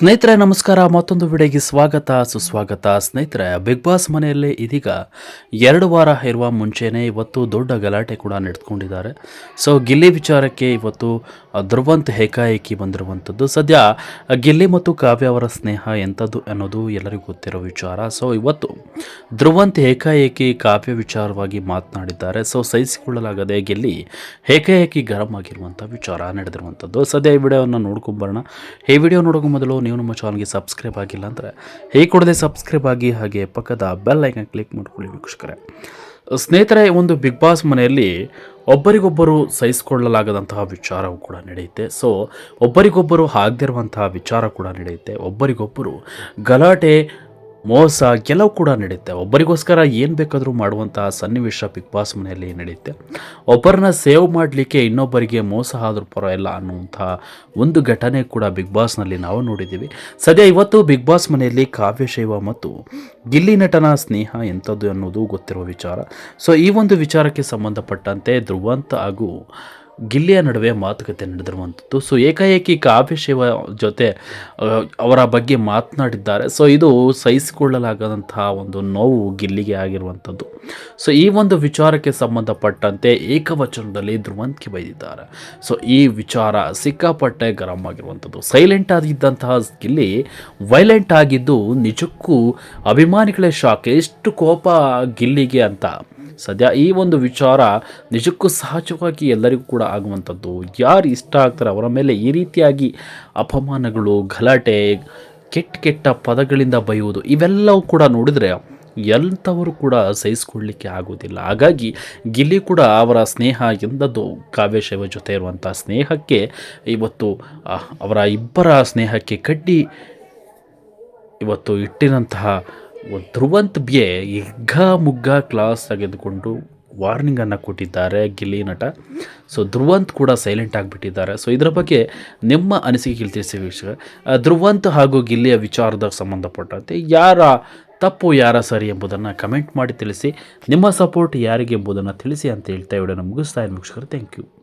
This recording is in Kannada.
ಸ್ನೇಹಿತರೆ, ನಮಸ್ಕಾರ. ಮತ್ತೊಂದು ವಿಡಿಯೋಗೆ ಸ್ವಾಗತ. ಸುಸ್ವಾಗತ. ಸ್ನೇಹಿತರೆ ಬಿಗ್ ಬಾಸ್ ಮನೆಯಲ್ಲಿ ಇದೀಗ ಎರಡು ವಾರ ಇರುವ ಮುಂಚೆನೇ ಇವತ್ತು ದೊಡ್ಡ ಗಲಾಟೆ ಕೂಡ ನಡೆದುಕೊಂಡಿದ್ದಾರೆ. ಸೊ ಗಿಲ್ಲಿ ವಿಚಾರಕ್ಕೆ ಇವತ್ತು ಧ್ರುವಂತ್ ಏಕಾಏಕಿ ಬಂದಿರುವಂಥದ್ದು. ಸದ್ಯ ಗಿಲ್ಲಿ ಮತ್ತು ಕಾವ್ಯ ಅವರ ಸ್ನೇಹ ಎಂಥದ್ದು ಅನ್ನೋದು ಎಲ್ಲರಿಗೂ ಗೊತ್ತಿರೋ ವಿಚಾರ. ಸೊ ಇವತ್ತು ಧ್ರುವಂತ್ ಏಕಾಏಕಿ ಕಾವ್ಯ ವಿಚಾರವಾಗಿ ಮಾತನಾಡಿದ್ದಾರೆ. ಸೊ ಸಹಿಸಿಕೊಳ್ಳಲಾಗದೆ ಗಿಲ್ಲಿ ಏಕಾಏಕಿ ಗರಂ ಆಗಿರುವಂಥ ವಿಚಾರ ನಡೆದಿರುವಂಥದ್ದು. ಸದ್ಯ ಈ ವಿಡಿಯೋವನ್ನು ನೋಡ್ಕೊಂಬರೋಣ ಈ ವಿಡಿಯೋ ನೋಡೋಕೆ ಮೊದಲು ನೀವು ನಮ್ಮ ಚಾನಲ್ಗೆ ಸಬ್ಸ್ಕ್ರೈಬ್ ಆಗಿಲ್ಲ ಅಂದರೆ ಹೇಗೆ ಕೊಡದೆ ಸಬ್ಸ್ಕ್ರೈಬ್ ಆಗಿ ಹಾಗೆ ಪಕ್ಕದ ಬೆಲ್ ಐಕನ್ ಕ್ಲಿಕ್ ಮಾಡ್ಕೊಳ್ಳಿ ವೀಕ್ಷಕರೇ. ಸ್ನೇಹಿತರೆ ಒಂದು ಬಿಗ್ ಬಾಸ್ ಮನೆಯಲ್ಲಿ ಒಬ್ಬರಿಗೊಬ್ಬರು ಸಹಿಸಿಕೊಳ್ಳಲಾಗದಂತಹ ವಿಚಾರವು ಕೂಡ ನಡೆಯುತ್ತೆ. ಸೊ ಒಬ್ಬರಿಗೊಬ್ಬರು ಆಗದಿರುವಂತಹ ವಿಚಾರ ಕೂಡ ನಡೆಯುತ್ತೆ. ಒಬ್ಬರಿಗೊಬ್ಬರು ಗಲಾಟೆ ಮೋಸ ಕೆಲವು ಕೂಡ ನಡೆಯುತ್ತೆ. ಒಬ್ಬರಿಗೋಸ್ಕರ ಏನು ಬೇಕಾದರೂ ಮಾಡುವಂತಹ ಸನ್ನಿವೇಶ ಬಿಗ್ ಬಾಸ್ ಮನೆಯಲ್ಲಿ ನಡೆಯುತ್ತೆ. ಒಬ್ಬರನ್ನ ಸೇವ್ ಮಾಡಲಿಕ್ಕೆ ಇನ್ನೊಬ್ಬರಿಗೆ ಮೋಸ ಆದರೂ ಪರವಾಗಿಲ್ಲ ಅನ್ನುವಂಥ ಒಂದು ಘಟನೆ ಕೂಡ ಬಿಗ್ ಬಾಸ್ನಲ್ಲಿ ನಾವು ನೋಡಿದ್ದೀವಿ. ಸದ್ಯ ಇವತ್ತು ಬಿಗ್ ಬಾಸ್ ಮನೆಯಲ್ಲಿ ಕಾವ್ಯಶೈವ ಮತ್ತು ಗಿಲ್ಲಿ ನಟನ ಸ್ನೇಹ ಎಂಥದ್ದು ಅನ್ನೋದು ಗೊತ್ತಿರುವ ವಿಚಾರ. ಸೊ ಈ ಒಂದು ವಿಚಾರಕ್ಕೆ ಸಂಬಂಧಪಟ್ಟಂತೆ ಧ್ರುವಂತ ಹಾಗೂ ಗಿಲ್ಲಿಯ ನಡುವೆ ಮಾತುಕತೆ ನಡೆದಿರುವಂಥದ್ದು. ಸೊ ಏಕಾಏಕಿ ಕಾವ್ಯಶಿವ ಜೊತೆ ಅವರ ಬಗ್ಗೆ ಮಾತನಾಡಿದ್ದಾರೆ. ಸೊ ಇದು ಸಹಿಸಿಕೊಳ್ಳಲಾಗದಂತಹ ಒಂದು ನೋವು ಗಿಲ್ಲಿಗೆ ಆಗಿರುವಂಥದ್ದು. ಸೊ ಈ ಒಂದು ವಿಚಾರಕ್ಕೆ ಸಂಬಂಧಪಟ್ಟಂತೆ ಏಕವಚನದಲ್ಲಿ ಧ್ರುವಂತಿಕೆ ಬೈದಿದ್ದಾರೆ. ಸೊ ಈ ವಿಚಾರ ಸಿಕ್ಕಾಪಟ್ಟೆ ಗರಂ ಆಗಿರುವಂಥದ್ದು. ಸೈಲೆಂಟ್ ಆಗಿದ್ದಂತಹ ಗಿಲ್ಲಿ ವೈಲೆಂಟ್ ಆಗಿದ್ದು ನಿಜಕ್ಕೂ ಅಭಿಮಾನಿಗಳೇ ಶಾಕ್. ಎಷ್ಟು ಕೋಪ ಗಿಲ್ಲಿಗೆ ಅಂತ. ಸದ್ಯ ಈ ಒಂದು ವಿಚಾರ ನಿಜಕ್ಕೂ ಸಹಜವಾಗಿ ಎಲ್ಲರಿಗೂ ಕೂಡ ಆಗುವಂಥದ್ದು. ಯಾರು ಇಷ್ಟ ಆಗ್ತಾರೆ ಅವರ ಮೇಲೆ ಈ ರೀತಿಯಾಗಿ ಅಪಮಾನಗಳು, ಗಲಾಟೆ, ಕೆಟ್ಟ ಕೆಟ್ಟ ಪದಗಳಿಂದ ಬೈಯುವುದು, ಇವೆಲ್ಲವೂ ಕೂಡ ನೋಡಿದರೆ ಎಂಥವರು ಕೂಡ ಸಹಿಸ್ಕೊಳ್ಳಿಕ್ಕೆ ಆಗೋದಿಲ್ಲ ಹಾಗಾಗಿ ಗಿಲ್ಲಿ ಕೂಡ ಅವರ ಸ್ನೇಹ ಎಂದದ್ದು ಕಾವ್ಯಶೈವ ಜೊತೆ ಇರುವಂಥ ಸ್ನೇಹಕ್ಕೆ ಇವತ್ತು ಅವರ ಇಬ್ಬರ ಸ್ನೇಹಕ್ಕೆ ಕಡ್ಡಿ ಇವತ್ತು ಇಟ್ಟಿರಂತಹ ಧ್ರುವಂತ್ ಬಿ ಹಿಗ್ಗ ಮುಗ್ಗ ಕ್ಲಾಸ್ ತೆಗೆದುಕೊಂಡು ವಾರ್ನಿಂಗನ್ನು ಕೊಟ್ಟಿದ್ದಾರೆ ಗಿಲ್ಲಿ ನಟ. ಸೊ ಧ್ರುವಂತ್ ಕೂಡ ಸೈಲೆಂಟ್ ಆಗಿಬಿಟ್ಟಿದ್ದಾರೆ. ಸೊ ಇದರ ಬಗ್ಗೆ ನಿಮ್ಮ ಅನಿಸಿಕೆ ತಿಳಿಸಿ ವೀಕ್ಷಕ ಧ್ರುವಂತ್ ಹಾಗೂ ಗಿಲ್ಲಿಯ ವಿಚಾರದ ಸಂಬಂಧಪಟ್ಟಂತೆ ಯಾರ ತಪ್ಪು, ಯಾರ ಸರಿ ಎಂಬುದನ್ನು ಕಮೆಂಟ್ ಮಾಡಿ ತಿಳಿಸಿ. ನಿಮ್ಮ ಸಪೋರ್ಟ್ ಯಾರಿಗೆ ಎಂಬುದನ್ನು ತಿಳಿಸಿ ಅಂತ ಹೇಳ್ತಾ ವಿಡಿಯೋನ ಮುಗಿಸ್ತಾ ವೀಕ್ಷಕರು. Thank you